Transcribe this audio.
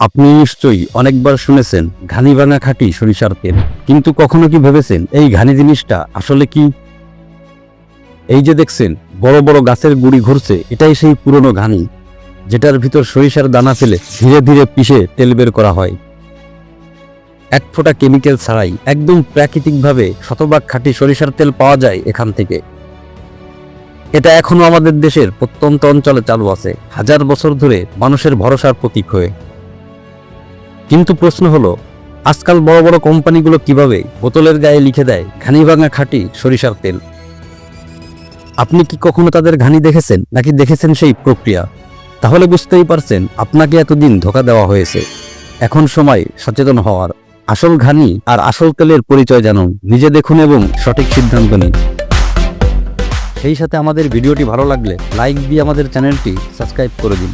আপনি নিশ্চয়ই অনেকবার শুনেছেন, ঘানি ভাঙা খাঁটি সরিষার তেল। কিন্তু কখনো কি ভেবেছেন এই ঘানি জিনিসটা আসলে কি? এই যে দেখছেন, বড় বড় গাছের গুড়ি ঘুরছে, এটাই সেই পুরনো ঘানি, যেটার ভিতর সরিষার দানা ফেলে ধীরে ধীরে পিষে তেল বের করা হয়। এক ফোঁটা কেমিক্যাল ছাড়াই একদম প্রাকৃতিকভাবে শতভাগ খাঁটি সরিষার তেল পাওয়া যায় এখান থেকে। এটা এখনও আমাদের দেশের প্রত্যন্ত অঞ্চলে চালু আছে, হাজার বছর ধরে মানুষের ভরসার প্রতীক হয়ে। কিন্তু প্রশ্ন হলো, আজকাল বড় বড় কোম্পানিগুলো কীভাবে বোতলের গায়ে লিখে দেয় ঘানি ভাঙা খাঁটি সরিষার তেল? আপনি কি কখনো তাদের ঘানি দেখেছেন নাকি দেখেছেন সেই প্রক্রিয়া? তাহলে বুঝতেই পারছেন আপনাকে এতদিন ধোকা দেওয়া হয়েছে। এখন সময় সচেতন হওয়ার। আসল ঘানি আর আসল তেলের পরিচয় জানুন। নিজে দেখুন এবং সঠিক সিদ্ধান্ত নিন। সেই সাথে আমাদের ভিডিওটি ভালো লাগলে লাইক দিয়ে আমাদের চ্যানেলটি সাবস্ক্রাইব করে দিন।